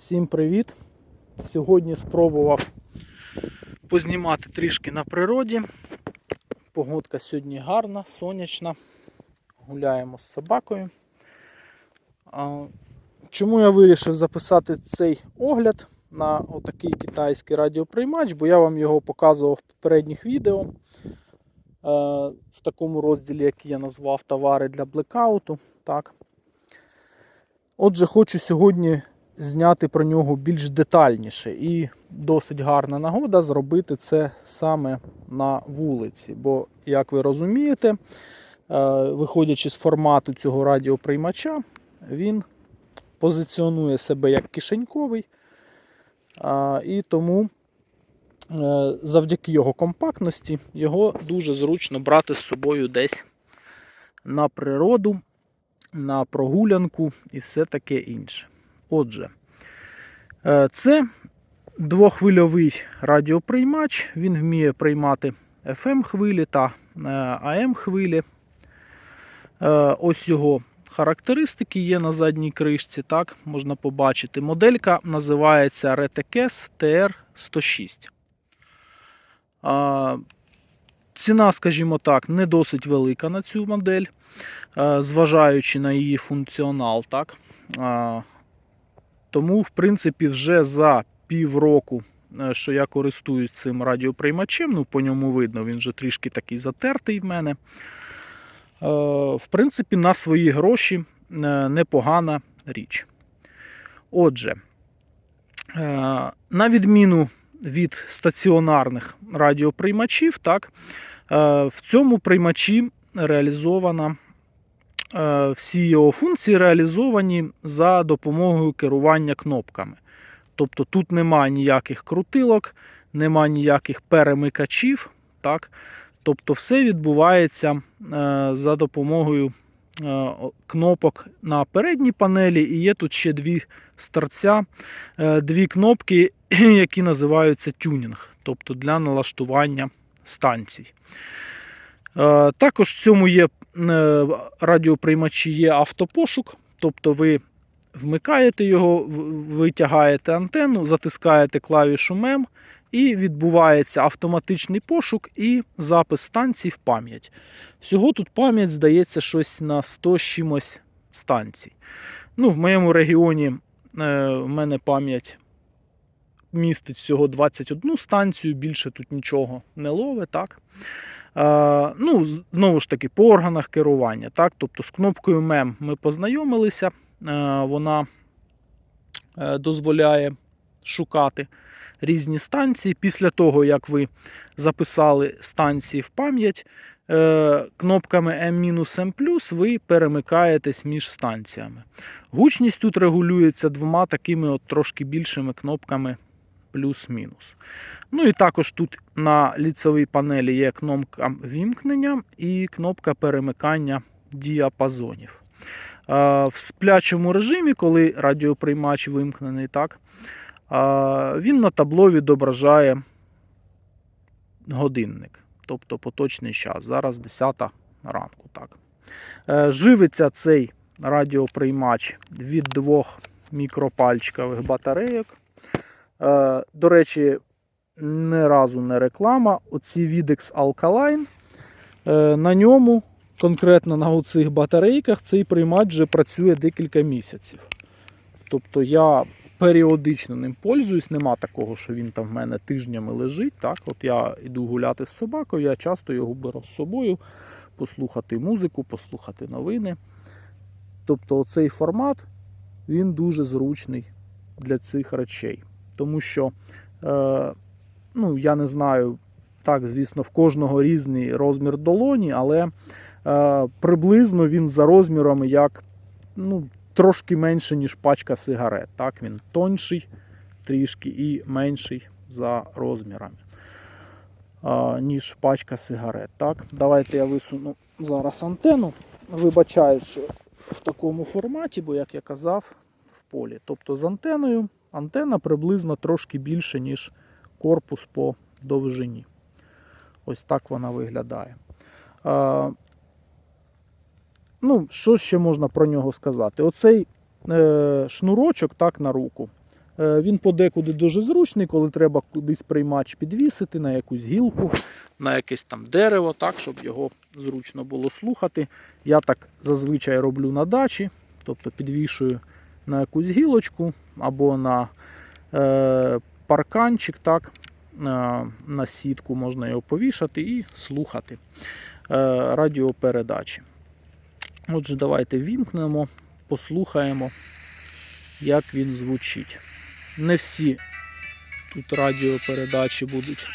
Всім привіт! Сьогодні спробував познімати трішки на природі. Погодка сьогодні гарна, сонячна. Гуляємо з собакою. Чому я вирішив записати цей огляд на отакий китайський радіоприймач, бо я вам його показував в попередніх відео. е, В такому розділі, який я назвав товари для блекауту. Так. Отже, хочу сьогодні зняти про нього більш детальніше. І досить гарна нагода зробити це саме на вулиці. Бо, як ви розумієте, е, виходячи з формату цього радіоприймача, він позиціонує себе як кишеньковий. І тому е, завдяки його компактності його дуже зручно брати з собою десь на природу, на прогулянку і все таке інше. Отже, е, це двоххвильовий радіоприймач. Він вміє приймати FM хвилі та AM хвилі. Е, Ось його характеристики є на задній кришці, так, можна побачити. Моделька називається Retekes TR106. Ціна, скажімо так, не досить велика на цю модель, е, зважаючи на її функціонал. Так. Тому, в принципі, вже за півроку, е, що я користуюсь цим радіоприймачем, ну по ньому видно, він вже трішки такий затертий в мене. Е, В принципі, на свої гроші е, непогана річ. Отже, на відміну від стаціонарних радіоприймачів, так, в цьому приймачі реалізована всі його функції реалізовані за допомогою керування кнопками. Тобто тут немає ніяких крутилок, немає ніяких перемикачів. Так? Тобто все відбувається е, за допомогою е, кнопок на передній панелі, і є тут ще дві старця, е, дві кнопки, які називаються тюнінг, тобто для налаштування станцій. Е, Також в цьому є е, радіоприймачі є автопошук, тобто ви вмикаєте його, витягаєте антенну, затискаєте клавішу MEM і відбувається автоматичний пошук і запис станцій в пам'ять. Всього тут пам'ять здається щось на 100 чимось станцій. Ну, в моєму регіоні е, в мене пам'ять містить всього 21 станцію, більше тут нічого не лове, так? Ну, знову ж таки, по органах керування. Так? Тобто з кнопкою MEM ми познайомилися, е, вона е, дозволяє шукати різні станції. Після того, як ви записали станції в пам'ять, е, кнопками M-M+, ви перемикаєтесь між станціями. Гучність тут регулюється двома такими от трошки більшими кнопками плюс-мінус. Ну і також тут на ліцевій панелі є кнопка вімкнення і кнопка перемикання діапазонів. В сплячому режимі, коли радіоприймач вимкнений, так, він на табло відображає годинник, тобто поточний час. Зараз 10 ранку. Так. Е, Живиться цей радіоприймач від двох мікропальчикових батарейок. Е, До речі, не разу не реклама. Оці Videx Alkaline. Е, На ньому, конкретно на оцих батарейках, цей приймач вже працює декілька місяців. Тобто я періодично ним пользуюсь, нема такого, що він там в мене тижнями лежить. Так? От я йду гуляти з собакою, я часто його беру з собою, послухати музику, послухати новини. Тобто оцей формат він дуже зручний для цих речей. Тому що, е, ну, я не знаю, так, звісно, в кожного різний розмір долоні, але е, приблизно він за розмірами як ну, трошки менше, ніж пачка сигарет. Так, він тонший трішки і менший за розмірами, е, ніж пачка сигарет. Так, давайте я висуну зараз антенну. Вибачаю, що в такому форматі, бо, як я казав, в полі. Тобто з антеною антенна приблизно трошки більше, ніж корпус по довжині. Ось так вона виглядає. А, ну, що ще можна про нього сказати? Оцей е, шнурочок так на руку. Е, Він подекуди дуже зручний, коли треба кудись приймач підвісити на якусь гілку, на якесь там дерево, так, щоб його зручно було слухати. Я так зазвичай роблю на дачі, тобто підвішую на якусь гілочку або на е, парканчик, так, е, на сітку можна його повішати і слухати е, радіопередачі. Отже, давайте вімкнемо, послухаємо, як він звучить. Не всі тут радіопередачі будуть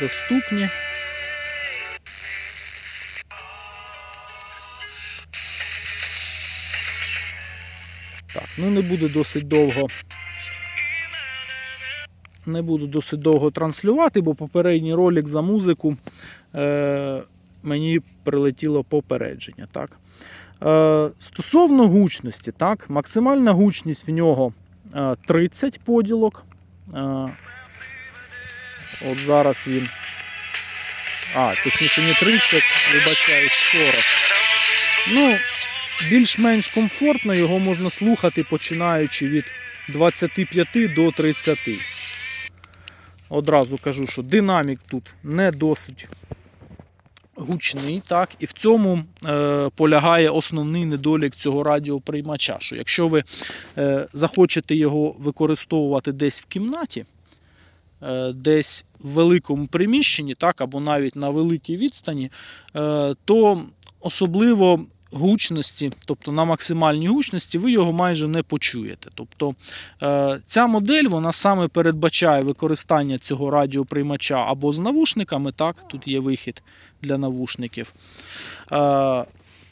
доступні. Ну не буде досить довго. Не буду досить довго транслювати, бо попередній ролик за музику е, мені прилетіло попередження. Так? Е, стосовно гучності, так, максимальна гучність в нього е, 30 поділок. Е, от зараз він. А, точніше, не 30, вибачаюсь, 40. Ну, більш-менш комфортно його можна слухати, починаючи від 25 до 30. Одразу кажу, що динамік тут не досить гучний, так, і в цьому е, полягає основний недолік цього радіоприймача. Що якщо ви е, захочете його використовувати десь в кімнаті, е, десь в великому приміщенні, так, або навіть на великій відстані, е, то особливо гучності, тобто на максимальній гучності, ви його майже не почуєте. Тобто е, ця модель вона саме передбачає використання цього радіоприймача або з навушниками, так, тут є вихід для навушників, е,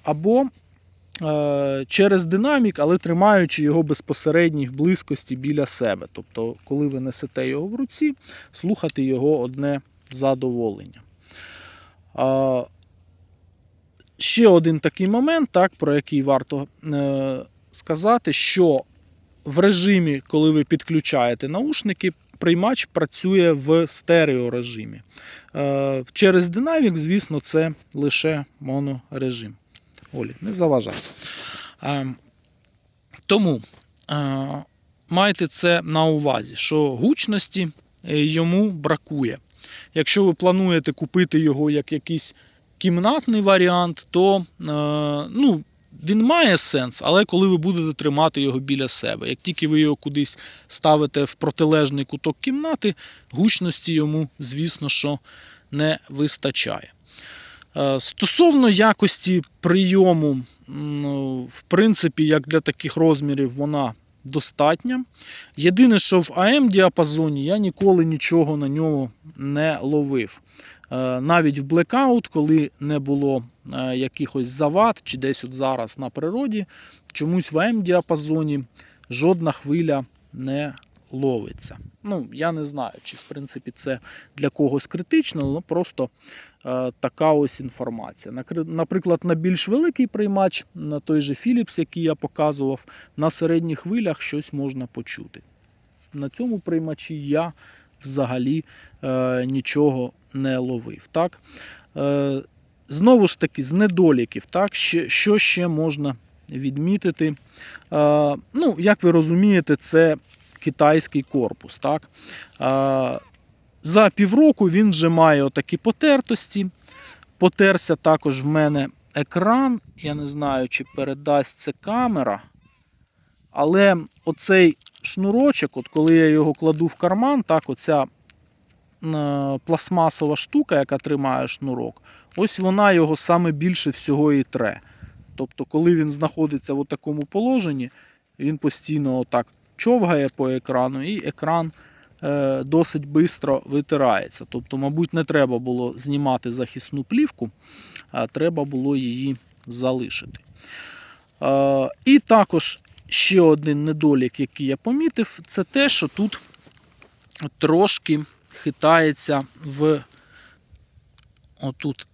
або е, через динамік, але тримаючи його безпосередньо в близькості біля себе. Тобто, коли ви несете його в руці, слухати його одне задоволення. Ще один такий момент, так, про який варто е, сказати, що в режимі, коли ви підключаєте наушники, приймач працює в стереорежимі. Е, через динамік, звісно, це лише монорежим. Олі, не заважай. Е, тому е, майте це на увазі, що гучності е, йому бракує. Якщо ви плануєте купити його як якийсь кімнатний варіант, то е, ну, він має сенс, але коли ви будете тримати його біля себе. Як тільки ви його кудись ставите в протилежний куток кімнати, гучності йому, звісно, що не вистачає. Е, Стосовно якості прийому, ну, в принципі, як для таких розмірів, вона достатня. Єдине, що в АМ діапазоні я ніколи нічого на ньому не ловив. Е, Навіть в блекаут, коли не було е, якихось завад, чи десь от зараз на природі, чомусь в АМ діапазоні жодна хвиля не ловиться. Ну, я не знаю, чи в принципі це для когось критично, але просто е, така ось інформація. Наприклад, на більш великий приймач, на той же Philips, який я показував, на середніх хвилях щось можна почути. На цьому приймачі я взагалі е, нічого не ловив. Так? Е, знову ж таки, з недоліків, так? Що ще можна відмітити? Е, ну, як ви розумієте, це китайський корпус. Так? Е, за півроку він вже має отакі потертості. Потерся також в мене екран. Я не знаю, чи передасть це камера. Але оцей шнурочок, от коли я його кладу в карман, так, оця е, пластмасова штука, яка тримає шнурок, ось вона його саме більше всього і тре. Тобто, коли він знаходиться в такому положенні, він постійно отак човгає по екрану, і екран е, досить швидко витирається. Тобто, мабуть, не треба було знімати захисну плівку, а треба було її залишити. Е, і також ще один недолік, який я помітив, це те, що тут трошки хитається в отут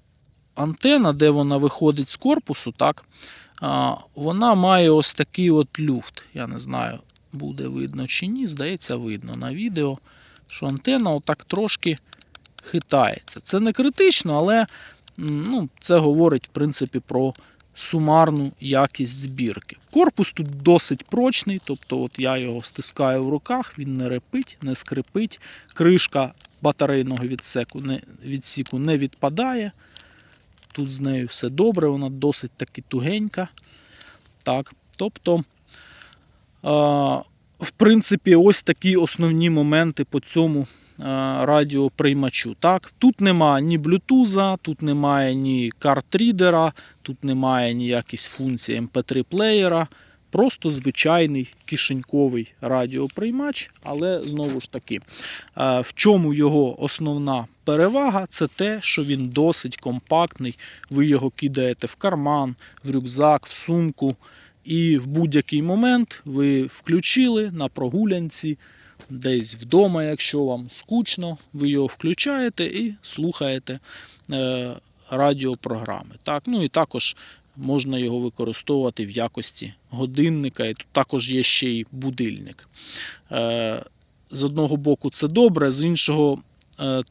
антена, де вона виходить з корпусу, так, вона має ось такий от люфт. Я не знаю, буде видно чи ні. Здається, видно на відео, що антена отак трошки хитається. Це не критично, але ну, це говорить в принципі про сумарну якість збірки. Корпус тут досить прочний, тобто от я його стискаю в руках, він не репить, не скрипить. Кришка батарейного відсеку не, відсіку не відпадає. Тут з нею все добре, вона досить таки тугенька. Так, тобто, в принципі, ось такі основні моменти по цьому а, радіоприймачу. Так, тут немає ні блютуза, тут немає ні картрідера, тут немає ніяких функцій MP3 плеєра. Просто звичайний кишеньковий радіоприймач, але знову ж таки, е, в чому його основна перевага, це те, що він досить компактний. Ви його кидаєте в карман, в рюкзак, в сумку, і в будь-який момент ви включили на прогулянці, десь вдома, якщо вам скучно, ви його включаєте і слухаєте е, радіопрограми. Так? Ну і також можна його використовувати в якості годинника, і тут також є ще й будильник. Е, З одного боку, це добре, з іншого, е,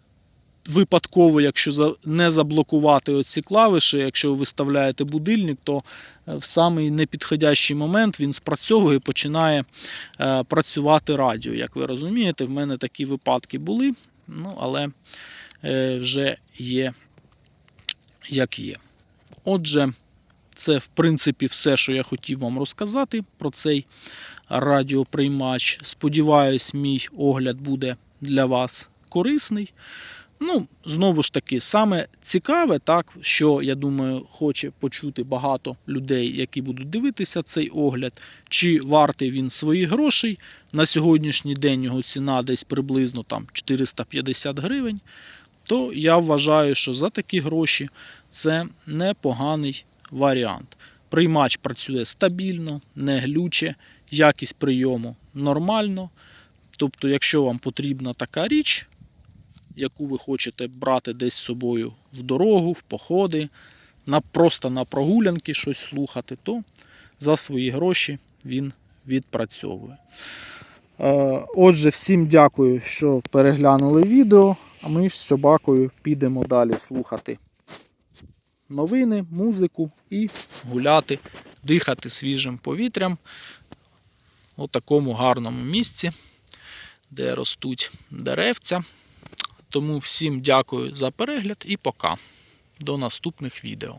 випадково, якщо не заблокувати оці клавіші, якщо ви виставляєте будильник, то е, в самий непідходящий момент він спрацьовує і починає е, працювати радіо. Як ви розумієте, в мене такі випадки були, ну, але е, вже є як є. Отже, це в принципі все, що я хотів вам розказати про цей радіоприймач. Сподіваюсь, мій огляд буде для вас корисний. Ну, знову ж таки, саме цікаве, так, що я думаю, хоче почути багато людей, які будуть дивитися цей огляд, чи вартий він своїх грошей. На сьогоднішній день його ціна десь приблизно там 450 гривень. То я вважаю, що за такі гроші це непоганий варіант. Приймач працює стабільно, не глюче, якість прийому нормально. Тобто, якщо вам потрібна така річ, яку ви хочете брати десь з собою в дорогу, в походи, на, просто на прогулянки щось слухати, то за свої гроші він відпрацьовує. Е, Отже, всім дякую, що переглянули відео, а ми з собакою підемо далі слухати новини, музику і гуляти, дихати свіжим повітрям у такому гарному місці, де ростуть деревця. Тому всім дякую за перегляд і пока. До наступних відео.